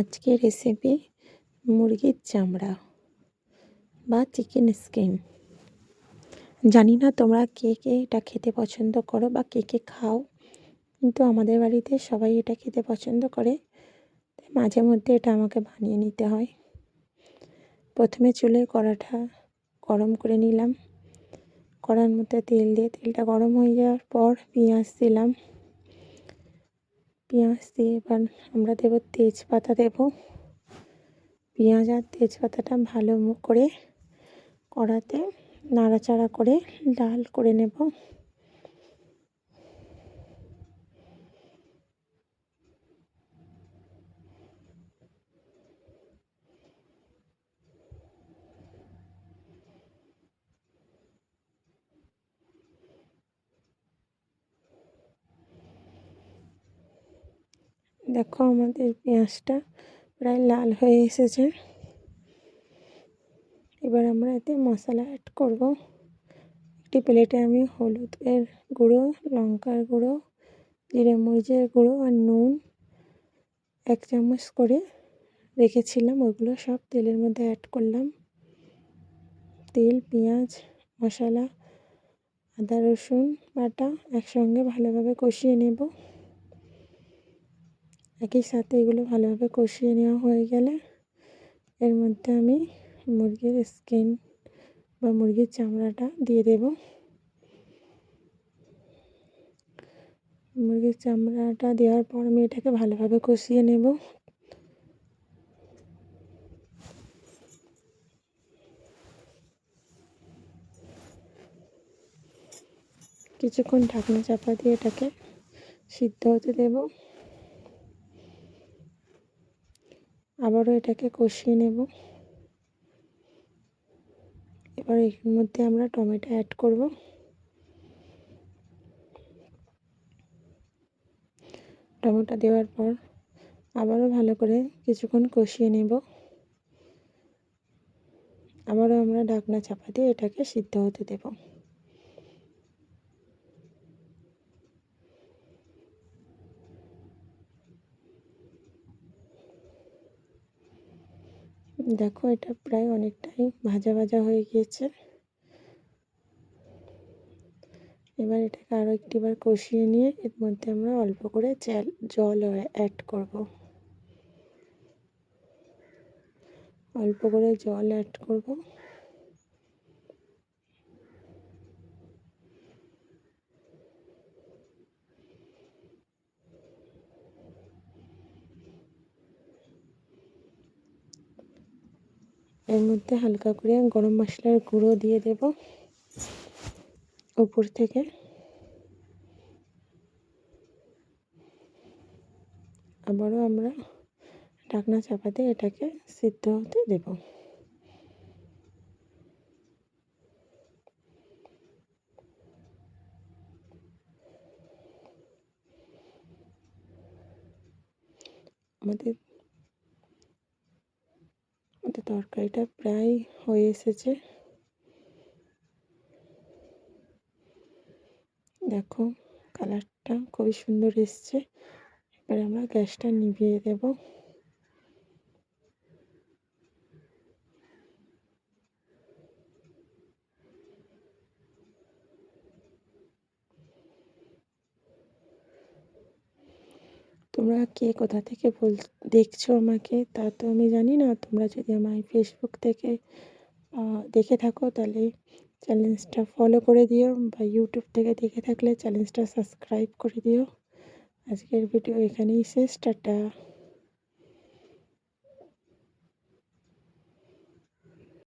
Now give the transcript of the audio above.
আজকের রেসিপি মুরগির চামড়া বা চিকেন স্কিন জানি না তোমরা কে কে এটা খেতে পছন্দ করো বা কে কে খাও, কিন্তু আমাদের বাড়িতে সবাই এটা খেতে পছন্দ করে মাঝে মধ্যে এটা আমাকে বানিয়ে নিতে হয়। প্রথমে চুলে কড়াটা গরম করে নিলাম। কড়ার মধ্যে তেল দিয়ে, তেলটা গরম হয়ে যাওয়ার পর পেঁয়াজ দিলাম। পেঁয়াজ দিয়ে এবার আমরা দেবো তেজপাতা দেব। পেঁয়াজ আর তেজপাতাটা ভালো করে কড়াতে নাড়াচাড়া করে লাল করে নেব। দেখো আমাদের পেঁয়াজটা প্রায় লাল হয়ে এসেছে। এবার আমরা এতে মশলা অ্যাড করব। একটি প্লেটে আমি হলুদের গুঁড়ো, লঙ্কার গুঁড়ো, জিরে মরিচের গুঁড়ো আর নুন এক চামচ করে রেখেছিলাম। ওইগুলো সব তেলের মধ্যে অ্যাড করলাম। তেল, পেঁয়াজ, মশলা, আদা, রসুন, বাটা একসঙ্গে ভালোভাবে কষিয়ে নেব। একই সাথে এগুলো ভালোভাবে কষিয়ে নেওয়া হয়ে গেলে এর মধ্যে আমি মুরগির স্কিন বা মুরগির চামড়াটা দিয়ে দেব। মুরগির চামড়াটা দেওয়ার পর আমি এটাকে ভালোভাবে কষিয়ে নেব। কিছুক্ষণ ঢাকনা চাপা দিয়ে এটাকে সিদ্ধ হতে দেব। আবারও এটাকে কষিয়ে নেব। এবার এর মধ্যে আমরা টমেটো অ্যাড করব। টমেটো দেওয়ার পর আবারও ভালো করে কিছুক্ষণ কষিয়ে নেব। আবারও আমরা ঢাকনা চাপা দিয়ে এটাকে সিদ্ধ হতে দেবো। দেখো, এটা প্রায় অনেকটাই ভাজা ভাজা হয়ে গিয়েছে। এবার এটাকে আরও একটিবার কষিয়ে নিয়ে এর মধ্যে আমরা অল্প করে জল জল অ্যাড করব। অল্প করে জল অ্যাড করব। এর মধ্যে হালকা করে গরম মশলার গুঁড়ো দিয়ে দেব উপর থেকে। আবারও আমরা ঢাকনা চাপাতে এটাকে সিদ্ধ হতে দেব। আমাদের আমাদের তরকারিটা প্রায় হয়ে এসেছে। দেখো কালারটা খুবই সুন্দর এসছে। এবার আমরা গ্যাসটা নিভিয়ে দেব। তোমরা কে কোথা থেকে বল, দেখছ আমাকে, তা তো আমি জানি না। তোমরা যদি আমার ফেসবুক থেকে দেখে থাকো, তাহলে চ্যালেঞ্জটা ফলো করে দিও বা ইউটিউব থেকে দেখে থাকলে চ্যালেঞ্জটা সাবস্ক্রাইব করে দিও। আজকের ভিডিও এখানেই শেষ, টাটা।